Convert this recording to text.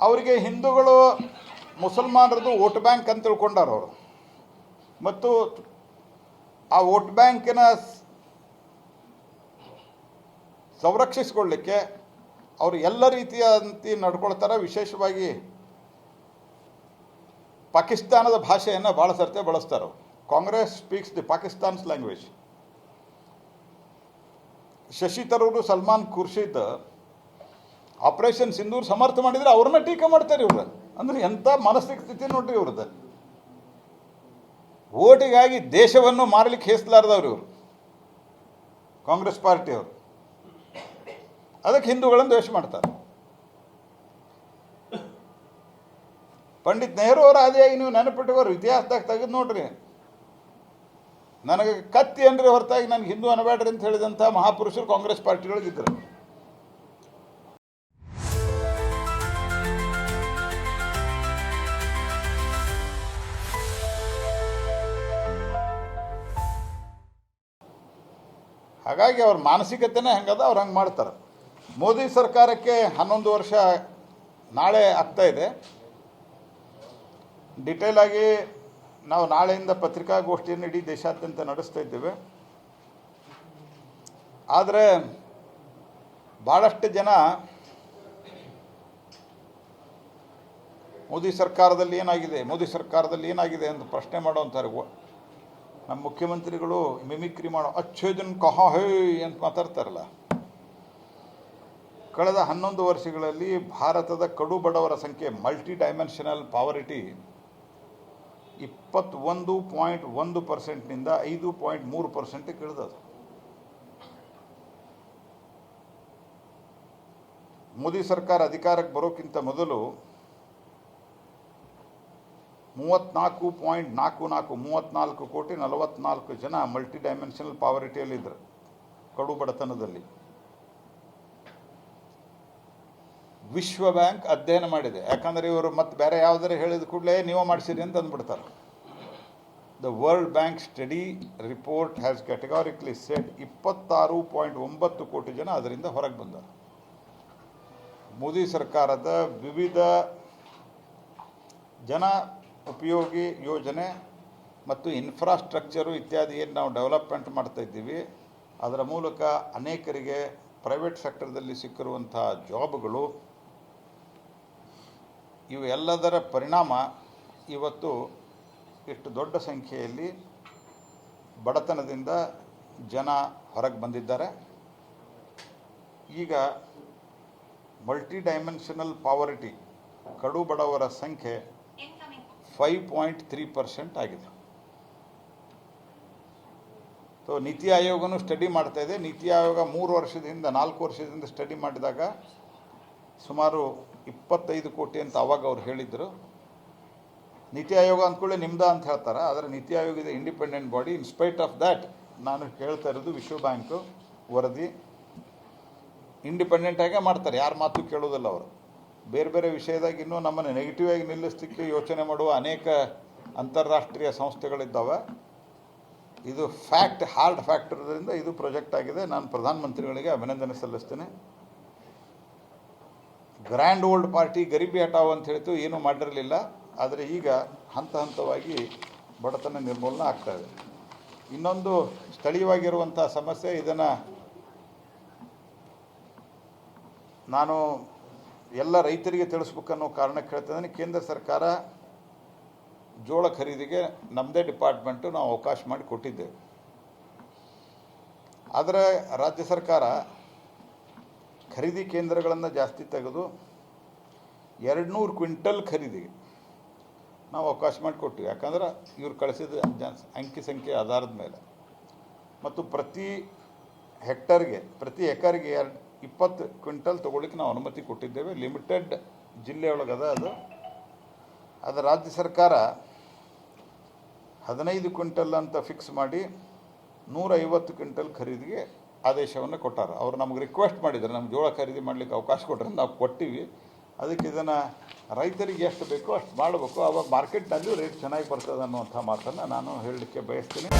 ಅವರಿಗೆ ಹಿಂದೂಗಳು ಮುಸಲ್ಮಾನರದು vote bank ಅಂತ ತಿಳ್ಕೊಂಡಾರ ಅವರು. ಮತ್ತು ಆ ವೋಟ್ ಬ್ಯಾಂಕಿನ ಸಂರಕ್ಷಿಸಿಕೊಳ್ಳಿಕ್ಕೆ ಅವರು ಎಲ್ಲ ರೀತಿಯಂತೆ ನಡ್ಕೊಳ್ತಾರೆ. ವಿಶೇಷವಾಗಿ ಪಾಕಿಸ್ತಾನದ ಭಾಷೆಯನ್ನು ಭಾಳ ಸರ್ತೆ ಬಳಸ್ತಾರೆ Congress speaks the Pakistan's language. Shashi Tharoor, Salman Khurshid operation Sindoor ಸಮರ್ಥ ಮಾಡಿದ್ರೆ ಅವ್ರನ್ನ ಟೀಕೆ ಮಾಡ್ತಾರೆ ಇವ್ರು. ಅಂದ್ರೆ ಎಂಥ ಮಾನಸಿಕ ಸ್ಥಿತಿ ನೋಡ್ರಿ ಇವ್ರದ್ದು. ಓಟಿಗಾಗಿ ದೇಶವನ್ನು ಮಾರಲಿಕ್ಕೆ ಹೇಸಲಾರ್ದವ್ರು ಇವರು. ಕಾಂಗ್ರೆಸ್ ಪಾರ್ಟಿಯವರು ಅದಕ್ಕೆ ಹಿಂದೂಗಳನ್ನು ದ್ವೇಷ ಮಾಡ್ತಾರೆ. ಪಂಡಿತ್ ನೆಹರು ಅವರ ಆದಿಯಾಗಿ ನೀವು ನೆನಪಿಟ್ಟವರು ಇತಿಹಾಸದಾಗ ತೆಗೆದು ನೋಡ್ರಿ. ನನಗೆ ಕತ್ತಿ ಅಂದ್ರೆ ಹೊರತಾಗಿ ನನಗೆ ಹಿಂದೂ ಅನ್ನಬೇಡ್ರಿ ಅಂತ ಹೇಳಿದಂಥ ಮಹಾಪುರುಷರು ಕಾಂಗ್ರೆಸ್ ಪಾರ್ಟಿಯೊಳಗಿದ್ದರು ಹಾಗಾಗಿ ಅವ್ರ ಮಾನಸಿಕತೆನೇ ಹೆಂಗದ ಅವ್ರು ಹಂಗೆ ಮಾಡ್ತಾರೆ. ಮೋದಿ ಸರ್ಕಾರಕ್ಕೆ ಹನ್ನೊಂದು ವರ್ಷ ನಾಳೆ ಆಗ್ತಾ ಇದೆ. ಡಿಟೇಲ್ ಆಗಿ ನಾವು ನಾಳೆಯಿಂದ ಪತ್ರಿಕಾಗೋಷ್ಠಿಯನ್ನು ಇಡೀ ದೇಶಾದ್ಯಂತ ನಡೆಸ್ತಾ ಇದ್ದೇವೆ. ಆದರೆ ಭಾಳಷ್ಟು ಜನ ಮೋದಿ ಸರ್ಕಾರದಲ್ಲಿ ಏನಾಗಿದೆ, ಮೋದಿ ಸರ್ಕಾರದಲ್ಲಿ ಏನಾಗಿದೆ ಅಂತ ಪ್ರಶ್ನೆ ಮಾಡೋಂತಾರೆ ನಮ್ಮ ಮುಖ್ಯಮಂತ್ರಿಗಳು ಮಿಮಿಕ್ರಿ ಮಾಡೋ ಅಚ್ಚೇದನ್ ಕಹ ಅಂತ ಮಾತಾಡ್ತಾರಲ್ಲ. ಕಳೆದ ಹನ್ನೊಂದು ವರ್ಷಗಳಲ್ಲಿ ಭಾರತದ ಕಡು ಬಡವರ ಸಂಖ್ಯೆ ಮಲ್ಟಿ ಡೈಮೆನ್ಷನಲ್ ಪಾವರಿಟಿ ಇಪ್ಪತ್ತೊಂದು ಪಾಯಿಂಟ್ ಒಂದು ಪರ್ಸೆಂಟ್ನಿಂದ ಐದು ಪಾಯಿಂಟ್ ಮೂರು ಪರ್ಸೆಂಟ್ ಇಳಿದದು ಮೋದಿ ಸರ್ಕಾರ ಅಧಿಕಾರಕ್ಕೆ ಬರೋಕ್ಕಿಂತ ಮೊದಲು ಮೂವತ್ನಾಲ್ಕು ಪಾಯಿಂಟ್ ನಾಲ್ಕು ನಾಲ್ಕು, ಮೂವತ್ನಾಲ್ಕು ಕೋಟಿ ನಲವತ್ನಾಲ್ಕು ಜನ ಮಲ್ಟಿ ಡೈಮೆನ್ಷನಲ್ ಪಾವರ್ಟಿಯಲ್ಲಿದ್ದರು ಕಡು ಬಡತನದಲ್ಲಿ. ವಿಶ್ವ ಬ್ಯಾಂಕ್ ಅಧ್ಯಯನ ಮಾಡಿದೆ. ಯಾಕಂದರೆ ಇವರು ಮತ್ತೆ ಬೇರೆ ಯಾವುದಾರು ಹೇಳಿದ ಕೂಡಲೇ ನೀವು ಮಾಡಿಸಿರಿ ಅಂತ ಅಂದ್ಬಿಡ್ತಾರೆ. The world bank study report has categorically said ಇಪ್ಪತ್ತಾರು ಪಾಯಿಂಟ್ ಒಂಬತ್ತು ಕೋಟಿ ಜನ ಅದರಿಂದ ಹೊರಗೆ ಬಂದರು ಮೋದಿ ಸರ್ಕಾರದ ವಿವಿಧ ಜನ ಉಪಯೋಗಿ ಯೋಜನೆ ಮತ್ತು ಇನ್ಫ್ರಾಸ್ಟ್ರಕ್ಚರು ಇತ್ಯಾದಿ ಏನು ನಾವು ಡೆವಲಪ್ಮೆಂಟ್ ಮಾಡ್ತಾ ಇದ್ದೀವಿ. ಅದರ ಮೂಲಕ ಅನೇಕರಿಗೆ ಪ್ರೈವೇಟ್ ಸೆಕ್ಟರ್ದಲ್ಲಿ ಸಿಕ್ಕಿರುವಂಥ ಜಾಬ್ಗಳು ಇವೆಲ್ಲದರ ಪರಿಣಾಮ ಇವತ್ತು ಇಷ್ಟು ದೊಡ್ಡ ಸಂಖ್ಯೆಯಲ್ಲಿ ಬಡತನದಿಂದ ಜನ ಹೊರಗೆ ಬಂದಿದ್ದಾರೆ. ಈಗ ಮಲ್ಟಿ ಡೈಮೆನ್ಷನಲ್ ಪಾವರಿಟಿ ಕಡು ಬಡವರ ಸಂಖ್ಯೆ ಫೈವ್ ಪಾಯಿಂಟ್ ತ್ರೀ ಪರ್ಸೆಂಟ್ ಆಗಿದೆ. ಸೊ ನೀತಿ ಆಯೋಗನೂ ಸ್ಟಡಿ ಮಾಡ್ತಾ ಇದೆ. ನೀತಿ ಆಯೋಗ ಮೂರು ವರ್ಷದಿಂದ, ನಾಲ್ಕು ವರ್ಷದಿಂದ ಸ್ಟಡಿ ಮಾಡಿದಾಗ ಸುಮಾರು ಇಪ್ಪತ್ತೈದು ಕೋಟಿ ಅಂತ ಅವಾಗ ಅವ್ರು ಹೇಳಿದರು. ನೀತಿ ಆಯೋಗ ಅಂದ್ಕೊಳ್ಳಿ ನಿಮ್ದ ಅಂತ ಹೇಳ್ತಾರೆ. ಆದರೆ ನೀತಿ ಆಯೋಗ ಇದೆ independent body in spite of that ನಾನು ಹೇಳ್ತಾ ಇರೋದು ವಿಶ್ವ ಬ್ಯಾಂಕು ವರದಿ. ಇಂಡಿಪೆಂಡೆಂಟ್ ಆಗೇ ಮಾಡ್ತಾರೆ. ಯಾರ ಮಾತು ಕೇಳೋದಿಲ್ಲ ಅವರು. ಬೇರೆ ಬೇರೆ ವಿಷಯದಾಗ ಇನ್ನೂ ನಮ್ಮನ್ನು ನೆಗೆಟಿವ್ ಆಗಿ ನಿಲ್ಲಿಸಲಿಕ್ಕೆ ಯೋಚನೆ ಮಾಡುವ ಅನೇಕ ಅಂತಾರಾಷ್ಟ್ರೀಯ ಸಂಸ್ಥೆಗಳಿದ್ದಾವೆ. ಇದು ಫ್ಯಾಕ್ಟ್ ಹಾರ್ಡ್ ಫ್ಯಾಕ್ಟ್ ಇರೋದ್ರಿಂದ ಇದು ಪ್ರಾಜೆಕ್ಟ್ ಆಗಿದೆ. ನಾನು ಪ್ರಧಾನಮಂತ್ರಿಗಳಿಗೆ ಅಭಿನಂದನೆ ಸಲ್ಲಿಸ್ತೇನೆ. Grand old party Garibi Hatao ಅಂತ ಹೇಳ್ತು ಏನೂ ಮಾಡಿರಲಿಲ್ಲ. ಆದರೆ ಈಗ ಹಂತ ಹಂತವಾಗಿ ಬಡತನ ನಿರ್ಮೂಲನೆ ಆಗ್ತಾ ಇದೆ. ಇನ್ನೊಂದು ಸ್ಥಳೀಯವಾಗಿರುವಂಥ ಸಮಸ್ಯೆ, ಇದನ್ನು ನಾನು ಎಲ್ಲ ರೈತರಿಗೆ ತಿಳಿಸ್ಬೇಕನ್ನೋ ಕಾರಣಕ್ಕೆ ಹೇಳ್ತಿದ್ದಾನೆ ಕೇಂದ್ರ ಸರ್ಕಾರ ಜೋಳ ಖರೀದಿಗೆ ನಮ್ಮದೇ ಡಿಪಾರ್ಟ್ಮೆಂಟು ನಾವು ಅವಕಾಶ ಮಾಡಿ ಕೊಟ್ಟಿದ್ದೇವೆ. ಆದರೆ ರಾಜ್ಯ ಸರ್ಕಾರ ಖರೀದಿ ಕೇಂದ್ರಗಳನ್ನು ಜಾಸ್ತಿ ತೆಗೆದು ಎರಡು ನೂರು ಕ್ವಿಂಟಲ್ ಖರೀದಿಗೆ ನಾವು ಅವಕಾಶ ಮಾಡಿ ಕೊಟ್ಟಿವಿ. ಯಾಕಂದ್ರೆ ಇವ್ರು ಕಳಿಸಿದ ಅಂಕಿ ಸಂಖ್ಯೆ ಆಧಾರದ ಮೇಲೆ. ಮತ್ತು ಪ್ರತಿ ಹೆಕ್ಟರ್ಗೆ, ಪ್ರತಿ ಎಕರ್ಗೆ ಎರಡು ಇಪ್ಪತ್ತು ಕ್ವಿಂಟಲ್ ತೊಗೊಳಿಕ್ಕೆ ನಾವು ಅನುಮತಿ ಕೊಟ್ಟಿದ್ದೇವೆ. ಲಿಮಿಟೆಡ್ ಜಿಲ್ಲೆಯೊಳಗದ ಅದು ಅದು. ರಾಜ್ಯ ಸರ್ಕಾರ ಹದಿನೈದು ಕ್ವಿಂಟಲ್ ಅಂತ ಫಿಕ್ಸ್ ಮಾಡಿ ನೂರೈವತ್ತು ಕ್ವಿಂಟಲ್ ಖರೀದಿಗೆ ಆದೇಶವನ್ನು ಕೊಟ್ಟಾರ. ಅವ್ರು ನಮಗೆ ರಿಕ್ವೆಸ್ಟ್ ಮಾಡಿದ್ದಾರೆ ನಮ್ಮ ಜೋಳ ಖರೀದಿ ಮಾಡಲಿಕ್ಕೆ ಅವಕಾಶ ಕೊಟ್ಟರೆ ನಾವು ಕೊಟ್ಟಿವಿ. ಅದಕ್ಕೆ ಇದನ್ನು ರೈತರಿಗೆ ಎಷ್ಟು ಬೇಕೋ ಅಷ್ಟು ಮಾಡಬೇಕು. ಅವಾಗ ಮಾರ್ಕೆಟ್ನಲ್ಲೂ ರೇಟ್ ಚೆನ್ನಾಗಿ ಬರ್ತದೆ ಅನ್ನುವಂಥ ಮಾತನ್ನು ನಾನು ಹೇಳಲಿಕ್ಕೆ ಬಯಸ್ತೀನಿ.